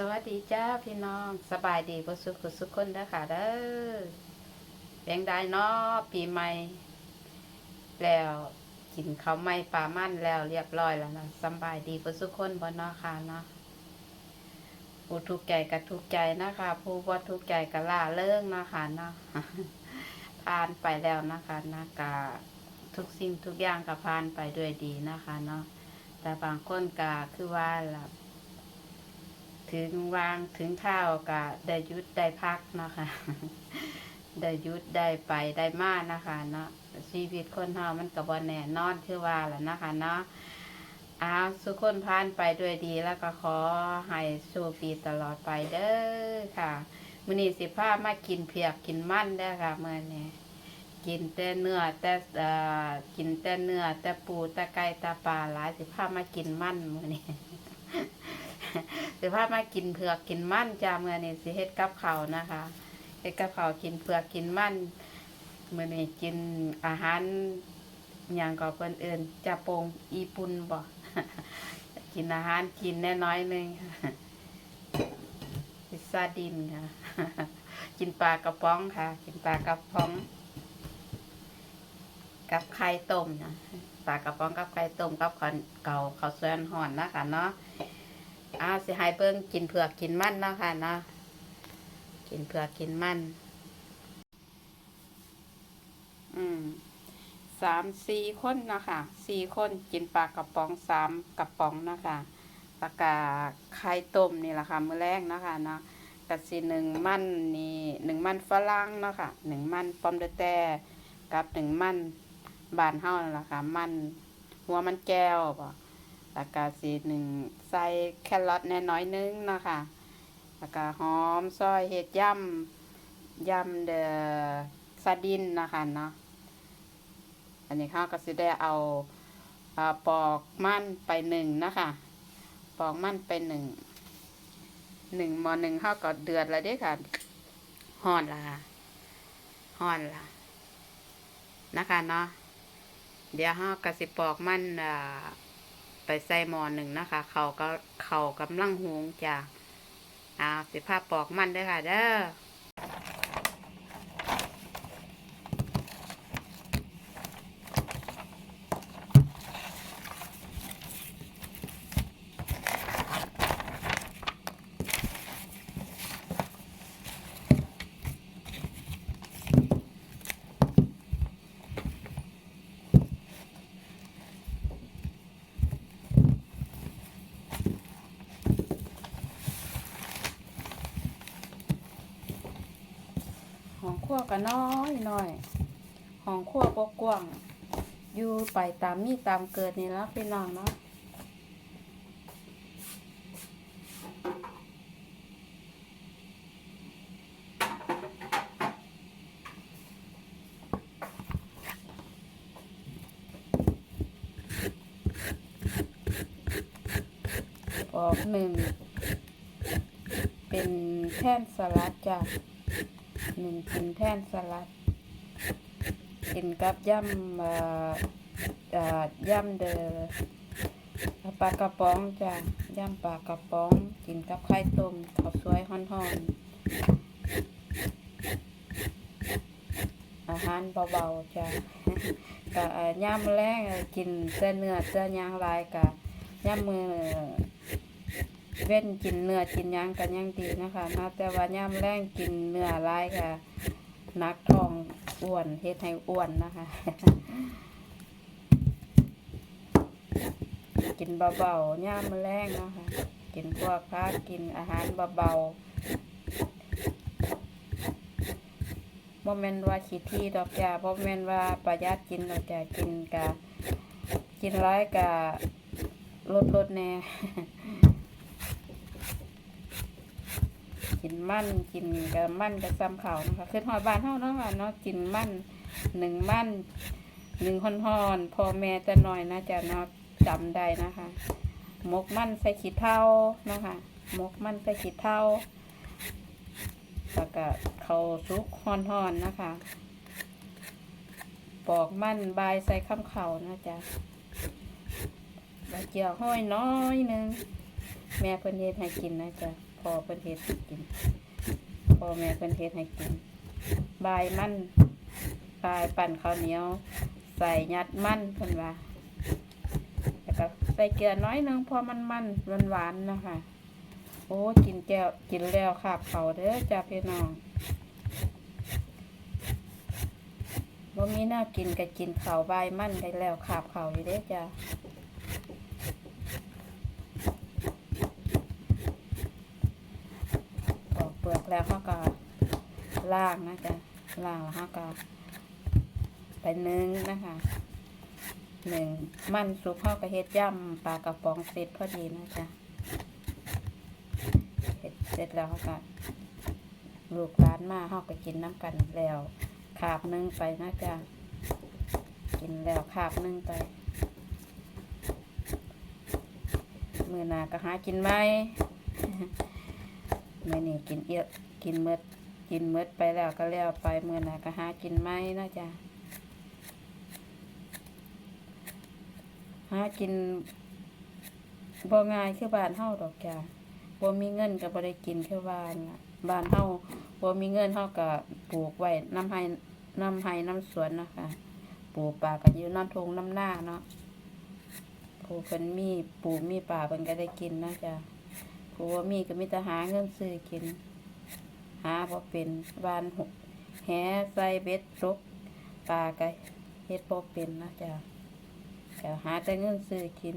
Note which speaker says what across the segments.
Speaker 1: สวัสดีจ้าพี่น้องสบายดีบ่สุขสุขคนเด้อค่ะเด้อเพียงได้เนาะปีใหม่ แล้วกินข้าวไม้ปลามันแล้วเรียบร้อยแล้วนะสบายดีบ่สุขคนบ่เนาะค่ะเนาะผู้ทุกข์ใจก็ทุกข์ใจนะคะผู้บ่ทุกข์ใจก็ล่าเริงนะคะเนาะผ่านไปแล้วนะคะนะกะทุกสิ่งทุกอย่างก็ผ่านไปด้วยดีนะคะ เนาะแต่บางคนก็คือว่าล่ะ ถึงวางถึงข้าวก็ได้ยุดได้พักเนาะคะได้ยุดได้ไปได้มานะคะเนาะชีวิตคนเฮามันก็บ่แน่นอนคือว่าแหละนะคะเนาะอ้าวสุขคนผ่านไปด้วยดีแล้วก็ขอให้โชคดีตลอดไปเด้อค่ะมื้อนี้สิพามากินเผือกกินมันเด้ค่ะมื้อนี้กินแต่เนื้อแต่เอ่อกินแต่เนื้อแต่ปูแต่ไก่แต่ปลาหลายสิพามากินมันมื้อนี้ สิพามากินเผือกกินมันจาเมื่อนี้สิเฮ็ดกับเขานะคะเฮ็ดกับเขากินเผือกกินมันเมื่อนี้กินอาหารหยังก็เพิ่นเอิ้นจะโปงอีปุ่นบ่กินอาหารกินแน่น้อยหนึงค่ะพิซซ่าดินค่ะ กินปลากระป๋องค่ะ กินปลากระป๋อง กับไข่ต้มนะปลากระป๋องกับไข่ต้มกับข้าวเก่าข้าวสวยห่อนนะคะเนาะ อ้าสิให้เบิ่งกินเผือกกินมันเนาะค่ะเนาะกินเผือกกินมัน อืมสามสี่คนเนาะค่ะสี่คนกินปลากระป๋องสามกระป๋องเนาะค่ะแล้วก็ไข่ต้มนี่แหละค่ะมื้อแรกเนาะค่ะเนาะกะสิหนึ่งมันนี่หนึ่งมันฝรั่งเนาะค่ะหนึ่งมันปอมเดแต่กับหนึ่งมันบานเฮานั่นล่ะค่ะมันหัวมันแก้วบ่ แล้วก็สีหนึ่งใส่แครอทแน่น้อยนึงนะคะแล้วก็หอมซอยเห็ดย่ำย่ำเดอซาดินนะคะเนาะอันนี้เขาก็สิได้เอาปอกมันไปหนึ่งนะคะปอกมันไปหนึ่งหนึ่งมอหนึ่งเขาก็เดือดแล้วด้ค่ะห่อนละค่ะห่อนละนะคะเนาะเดี๋ยวเขาก็สิปอกมันอ่า ไปใส่หม้อหนึ่งนะคะ เขาก็เขากำลังหงจ้ะอ่าสิภาพปอกมันเด้วยค่ะ เด้อ วก็น้อยหน้อยห้องครัวก็กว้างอยู่ไปตามมีตามเกิดนี่แล้วพี่น้องเนาะออกหนึ่ง เป็นแท่นสลัดจ้ะ หนึ่งกินแท่นสลัด กินกับย่ำย่ำเดอปลากระป๋องจ้ะย่ำปลากระป๋อง กินกับไข่ต้มข้าวสวยห่อนๆอาหารเบาๆจ้ะกะเอ่อย่ำแรงกินแต่เนื้อแต่หยางลายกะย่ำมือ เว้นกินเนื้อกินหยังกันยังดีนะคะนะแต่ว่าย่ำแรงกินเนื้อหลายค่ะนักทองอ้วนเฮ็ดให้อ้วนนะคะ กินเบาๆย่ำแรงนะคะกินพวกพักกินอาหารเบาๆบ่แม่นว่าขี้ที่ดอกจ้าบ่แม่นว่าประหยัดกินดอกจ้ากินกะกินหลายกะลดลดแน่ กินมันกินกับมันกับซ้ำเขานะคะคือหอยบานเท่าเนาะค่ะเนาะกินมันหนึ่งมันหนึ่งหอนหอนพอแม่แต่น้อยนะจะเนาะจำได้นะคะหมกมันใส่ขีดเท่านะคะหมกมันใส่ขีดเท่าแล้วก็เขาซุกหอนหอนนะคะปอกมันบายใส่ข้ามเข่านะจ๊ะใบเจียวห้อยน้อยหนึง แม่เพิ่นเฮ็ดให้กินนะจ๊ะ พอเพิ่นเฮ็ดให้กินพ่อแม่เพิ่นเฮ็ดให้กิน บายมันบายปั่นข้าวเหนียว ใส่ยัดมันเพิ่นว่าแล้วก็ใส่เกลือน้อยนึงพอมันมันหวานหวานๆนะคะโอ้กินแก้วกินแล้วขาบเขาเด้อจ้าพี่น้องบ่มีหน้ากินก็กินข้าวบายมันได้แล้วขาบเขาอยู่เด้อจ้า ปอกเป ลือกแล้วเขาก็ล่างนะจ๊ะล่างแล้วเขาก็ไปนึ่งนะคะหนึ่งมันสุกเขาก็เฮ็ดย่ำปลากระป๋องเสร็จพอดีนะจ๊ะเฮ็ดเสร็จแล้วเขาก็ลูกร้านมาเขาก็กินน้ำกันแล้วขาบนึ่งไปนะจ๊ะกินแล้วขาบนึ่งไป มือหนาก็หากินไหม มื่อนี้กินเยอะกินเมดกินเมดไปแล้วก็แล้วไปเมื่อหน่ะก็หากินไม่นะจ๊ะหากินบ่ง่ายคือบ้านเฮาดอกจ้ะบ่มีเงินก็บ่ได้กินคือบ้านน่ะบ้านเฮาบ่มีเงินเฮาก็ปลูกไว้น้ำให้น้ำให้น้ำสวนนะคะปลูกป่าก็อยู่น้ำทงน้ำหน้าเนาะผู้เพิ่นมีปลูกมีป่าเพิ่นก็ได้กินนะจ๊ะ ผัวมีก็มีแต่หาเงินซื้อกิน หาพอเป็นวานหกแหใส่เบ็ดตกปลาไก็เฮ็ดพอเป็นนะจ๊ะก็หาแต่เงินซื้อกิน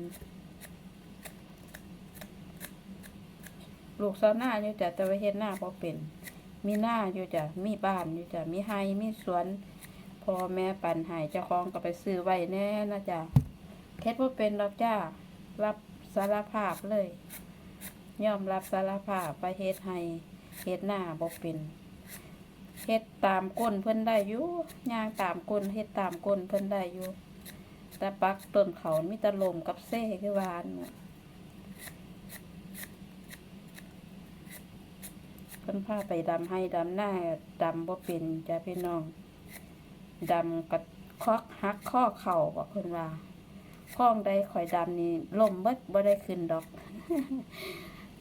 Speaker 1: ลูกสาวหน้าอยู่จ้ะแต่ว่าเฮ็ดหน้าพอเป็น มีหน้าอยู่จ้ะมีบ้านอยู่จ้ะมีไฮมีสวนพ่อแม่ปั่นใหายเจ้าของก็ไปซื้อไว้แน่นะจ๊ะเฮ็ดบ่เป็นดอกจ้ารับสารภาพเลย ยอมรับสารภาพไปเฮ็ดให้เฮ็ดหน้าบ่เป็นเฮ็ดตามก้นเพิ่นได้อยู่ย่างตามก้นเฮ็ดตามก้นเพิ่นได้อยู่แต่ปักต้นเขามีตะลมกับเซ่คือวานเพิ่นพาไปดำให้ดำหน้าดำบ่เป็นจ้ะพี่น้องดำกับคอกหักข้อเข่าบอกเพิ่นว่าข้องใดข่อยดำนี่ล่มเบิดบ่ได้ขึ้นดอก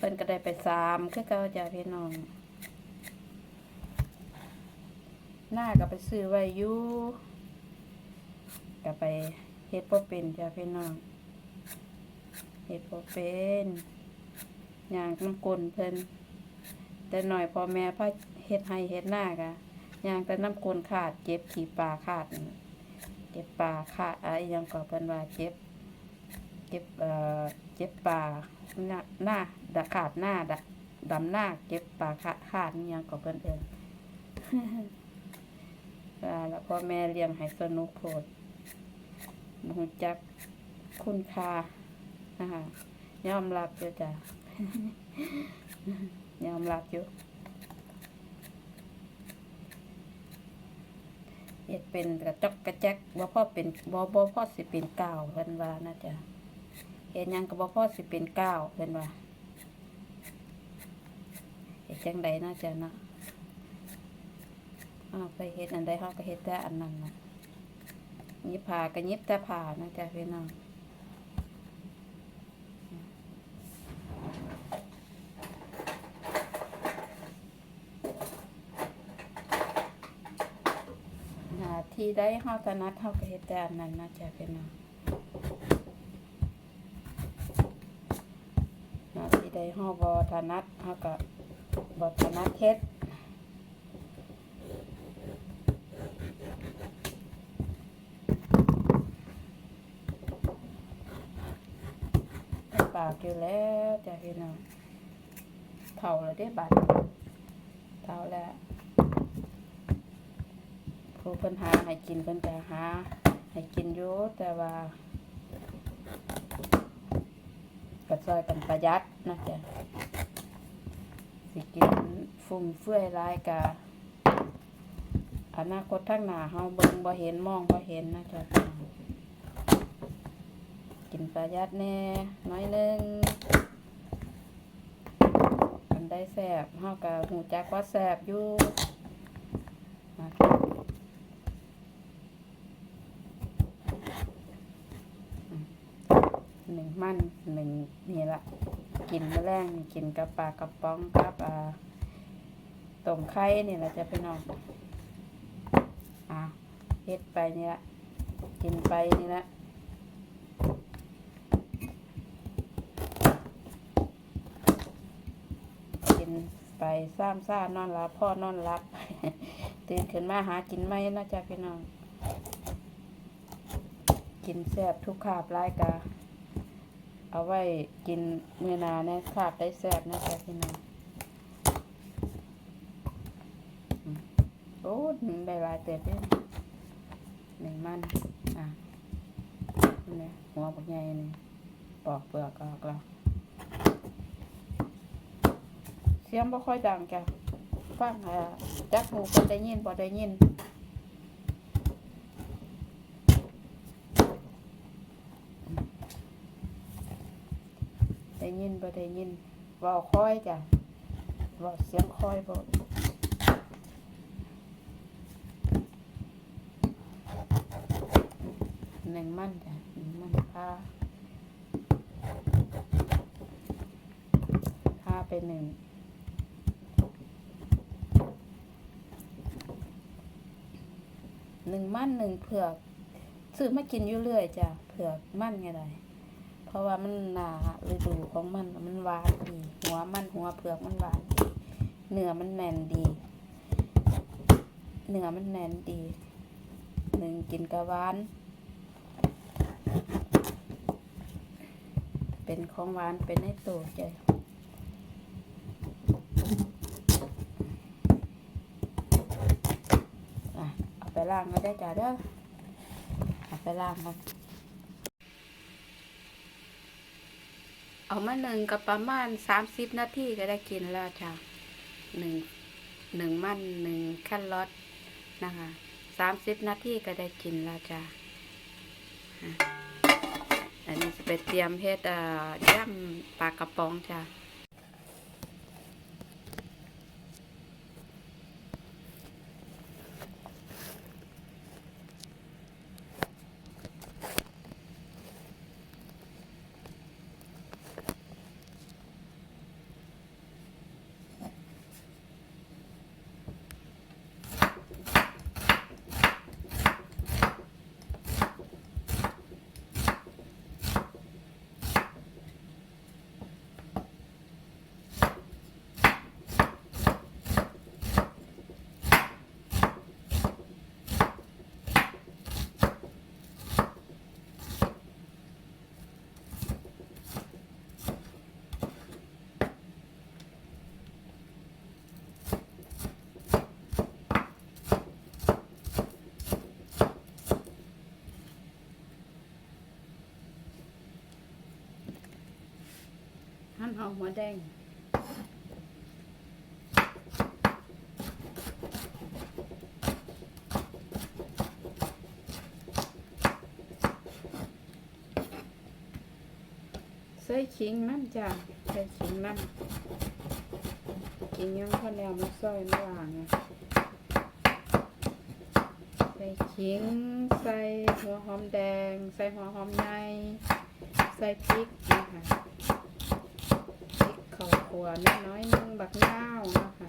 Speaker 1: เพิ่นก็ได้ไปสามคือเก่าจ้าพี่น้องหน้าก็ไปซื้อไว้อยู่ก็ไปเฮ็ดบ่เป็นจ้าพี่น้องเฮ็ดบ่เป็นย่างน้ำกลนเพิ่นแต่หน่อยพอแม่พาเฮ็ดให้เฮ็ดหน้ากะย่างแต่น้ำกลนขาด เจ็บขี่ปลาขาด เจ็บปลาขาดอะไรอยังก็เพิ่นว่าเจ็บ เจ็บเอ่อ เจ็บปลาหน้าหน้าดะขาดหน้าดะดำหน้าเจ็บปลาขาดขาดนี่ยังก็เพิ่นเอิ้นแล้วพ่อแม่เลี้ยงให้สนุกโพดบ่ฮู้จักคุณค่านะคะยอมรับอยู่จ้ะยอมรับอยู่เฮ็ดเป็นกระจกกระแจกบ่พ่อเป็นบ่บ่พอสิเป็นกาวเพิ่นว่านะจ๊ะ เห็นยังก็บ่พอสิเป็นเก้าเพิ่นว่าเฮ็ดจังใดเนาะจ้ะเนาะอ้าวไปเฮ็ดอันใดเฮาก็เฮ็ดแต่อันนั้นนะยิบผ้าก็ยิบแต่ผ้านะจ้ะพี่น้องที่ได้เฮาถนัดเฮาก็เฮ็ดแต่อันนั้นนะจ้ะพี่น้อง หน้าที่ใด ห้อบอถนัดเฮาก็บอถนัดเฮ็ดปากอยู่แล้วจ้ะพี่น้องเท่าแล้วเด้บัดเท่าแล้วผู้เพิ่นหาให้กินเพิ่นจะหาให้กินอยู่แต่ว่า ก็ซอยกันประหยัดนะจ๊ะสิกินฟุ่มเฟื่อยหลายกะอนาคตทางหน้าเฮาเบิ่งบ่เห็นมองบ่เห็นนะจ๊ะกินประหยัดแน่น้อยนึงกันได้แซ่บเฮาก็ฮู้จักว่าแซ่บอยู่นะหนึ่ง มันหนึ่งนี่ละกินแมื้อแรงนี่กินกับปลากระป๋องกับอ่าต้มไข่นี่แหละจะพี่น้องอ่าเฮ็ดไปนี่ละกินไปนี่ละกินไปซ้ำซ่านอนหลับพ่อนอนหลับตื่นขึ้นมาหากินไหมนะจ๊ะพี่น้อง กินแซ่บทุกขาบรายกา เอาไว้กินมือนาแน่ขาบได้แซ่บนะจ๊ะพี่น้องโอ้หนึ่งได้ลายเต็มเลยหนึ่งมัน อะนี่หัวปักใหญ่นี่ปอกเปลือกออกแล้วเสียงบ่ค่อยดังจ้ะฟังอะจักหูคนได้ยินบ่ได้ยิน ยินบ่ได้ยินเว้าค่อยจ้ะเว้าเสียงค่อยบ่หนึ่งมันจ้ะหนึ่งมันค่าค่าไปหนึ่งหนึ่งมันหนึ่งเผือกซื้อมากินอยู่เรื่อยจ้ะเผือกมันไงได เพราะว่ามันหนาฤดูของมันมันหวานดี หัวมันหัวเผือกมันหวานดีเนื้อมันแน่นดีเนื้อมันแน่นดีหนึ่งกินกระวานเป็นของหวานเป็นในตัวใจเอาไปล้างก็ได้จ้ะเด้อเอาไปล้างกัน เอามาหนึ่งกับประมาณสามสิบนาทีก็ได้กินแล้วจ้ะหนึ่งหนึ่งมันหนึ่งแครอทนะคะสามสิบนาทีก็ได้กินแล้วจ้ะอันนี้จะไปเตรียมเฮ็ดย่ำปลากระป๋องจ้ะ หั่นหอมหัวแดง ใส่ขิงน้ำจ้ะใส่ขิงน้ำขิงยังพอแล้วมาซอยมาล้างอะใส่ขิง ใส่หัวหอมแดง ใส่หัวหอมใหญ่ใส่พริกนะคะพริกข้า วคั่วนิดน้อยนึงบักนาวนะคะ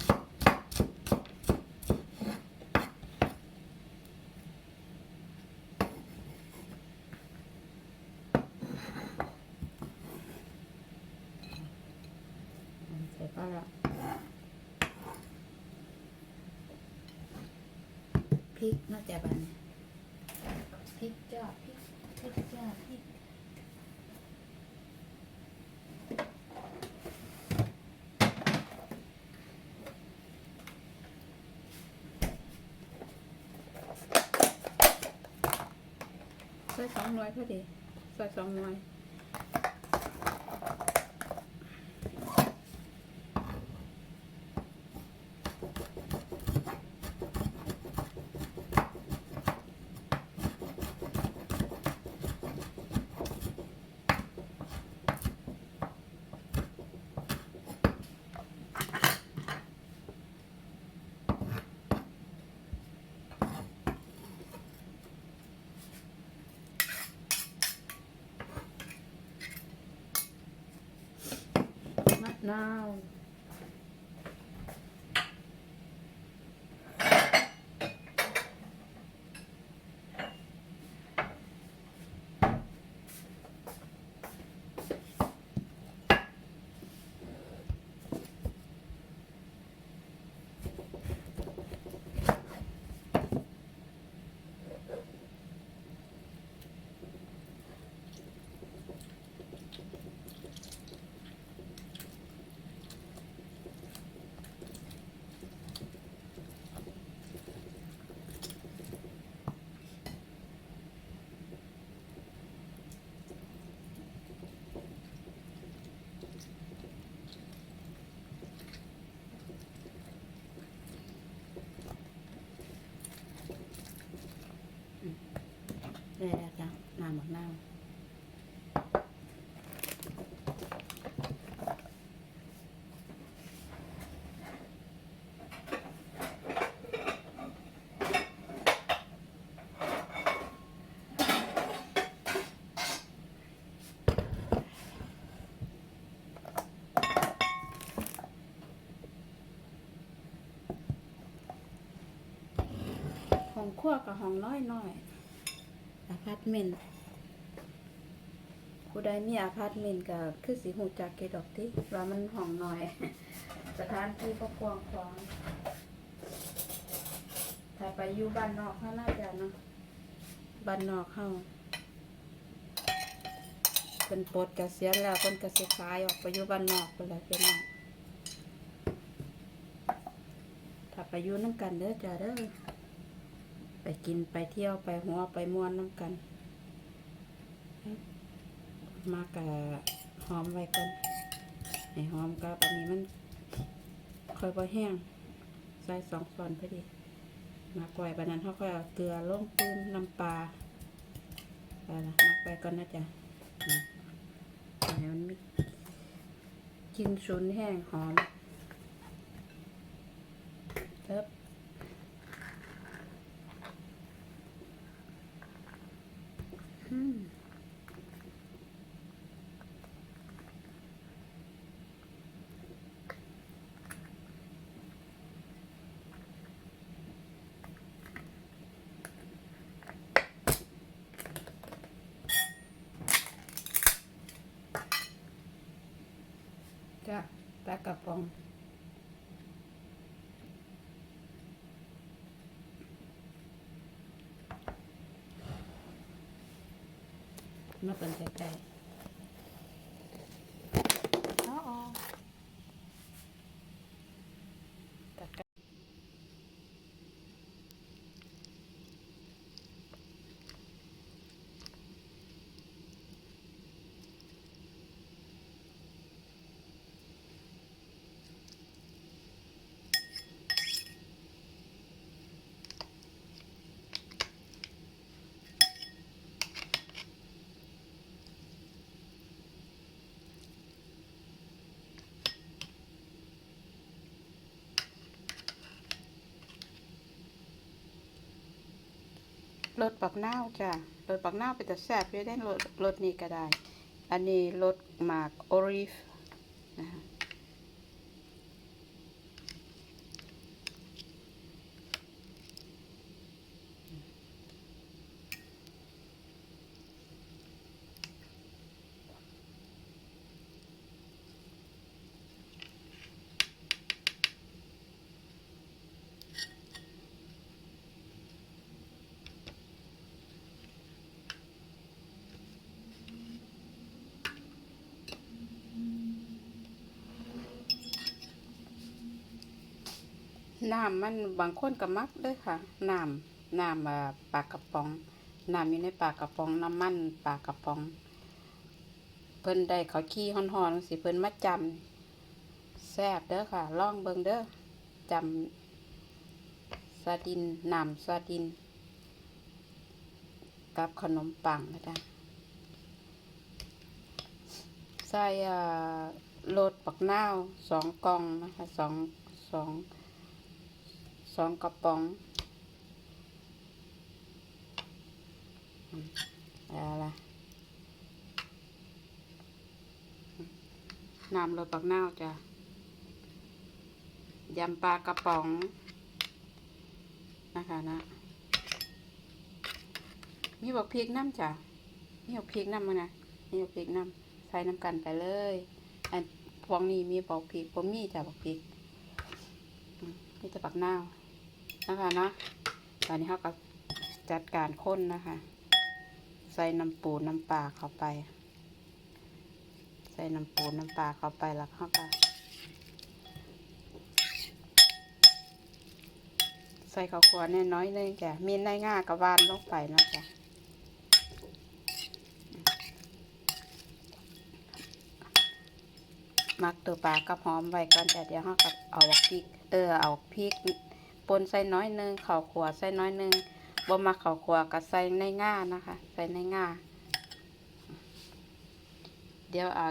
Speaker 1: ใส่ปลาละพริกน่าจะบัดนพริกจ้าพริกพริกจ้าพริก ใส่สองหน่วยพอดีใส่สองหน่วย น ได้แล้วจ้ะน้ำหมักนาวห้องครัวกับห้องน้อยน้อย พาร์ตเมนต์ผู้ใดมีอพาร์ตเมนต์ก็คือสิหูจักเกดอกติว่ามันห้องหน้อย สถานที่ก็กว้างขวางถ้าไปอยู่บ้านนอกเขาน่าจะเนาะบ้านนอกเขาเป็นปลดเกษียณแล้วเป็นเกษียขายออกไปอยู่บ้านนอกไปเลยเป็นถ้าไปอยู่น้ำกันเด้อจ้าเด้อ กินไปเที่ยวไปหัวไปม่วนน้ำกันมากะหอมไว้ก่อนให้หอมกับอันนี้มันค่อยบ่แห้งใส่สองช้อนพอดี มากไว้บันนั้นเขาค่อยเอาเกลือลงปืนน้ำปลาไปละมากไปก่อนนะจ๊ะให้มันมีกินฉุนแห้งหอมเทิบ อืม จ้ะตากระป๋อง มาเป็นใกล้ๆ รสปักนาวจ้ะรสปักนาเป็นแต่แซ่บเยู่ได้รสรสนี้ก็ได้ อันนี้รสหมากโอลิฟนะคะ น้ำมันบางคนก็มักด้วยค่ะน้ำน้ำอ่าปลากระป๋องน้ำอยู่ในปลากระป๋องน้ำมันปลากระป๋อง เพิ่นได้เขาขี้ฮ้อนๆสิเพิ่นมาจำแซ่บเด้อค่ะล่องเบิงเด้อจำซาดินน้ำซาดิน กับขนมปังนะจ๊ะใส่อ่าโรดปักนาวสองกล่องนะคะสองสอง สองกระป๋องอืมเอาละน้ำรสปักนาวจ้ะยำปลากระป๋อง นะคะนะ มีบอกพริกน้ำจ้ะมีบอกพริกน้ำมั้งนะมีบอกพริกน้ำใส่น้ำกันไปเลยอันพวงนี้มีบอกพริกผมมีจ้ะบอกพริกมีแต่ปักนาว นะคะนะตอนนี้เขาก็จัดการค้นนะคะ ใส่น้ำปูน้ำปลาเข้าไป ใส่น้ำปูน้ำปลาเข้าไปแล้วเขาไปใส่ข้าวคั่วน้อยๆเลยจ้ะมีในง่ากับวานลงไปนะจ้ะมักตัวปลากับหอมไว้ก่อนจ้ะเดี๋ยวเรากับเอาพริก เออเอาพริก ปนใส่น้อยหนึงข้าวคั่วใส่น้อยหนึงบ่มาข้าวคั่วก็ใส่ในง่านะคะ ใส่ในง่าเดี๋ยวเอา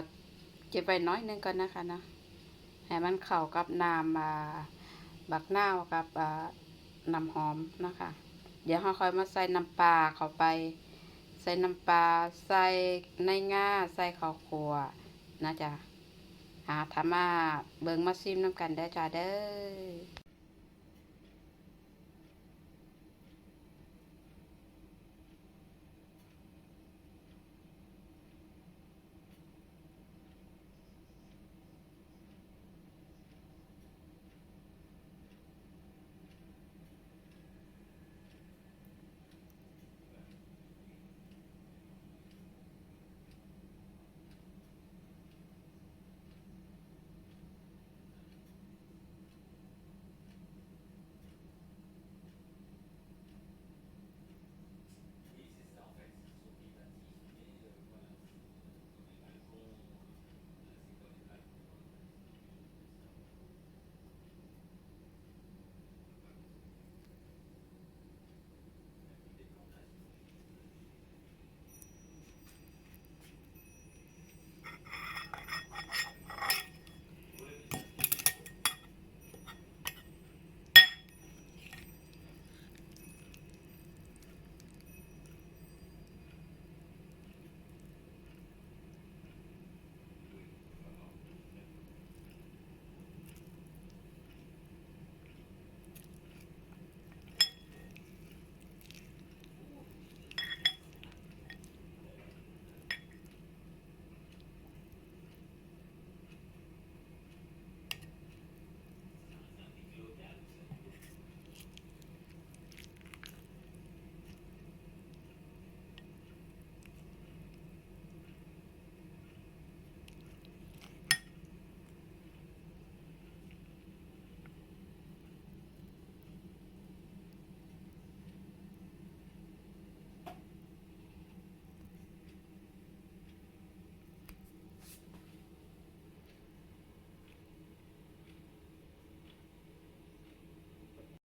Speaker 1: เก็บไว้น้อยนึงก่อนนะคะนะให้มันเข้ากับน้ำอ่าบักนาวกับน้ำหอมนะคะ เดี๋ยวเราค่อยมาใส่น้ำปลาเข้าไป ใส่น้ำปลาใส่ในง่าใส่ข้าวคั่วนะจ๊ะหาทามาเบิ่งมาซิมน้ำกันได้จ้าเด้อ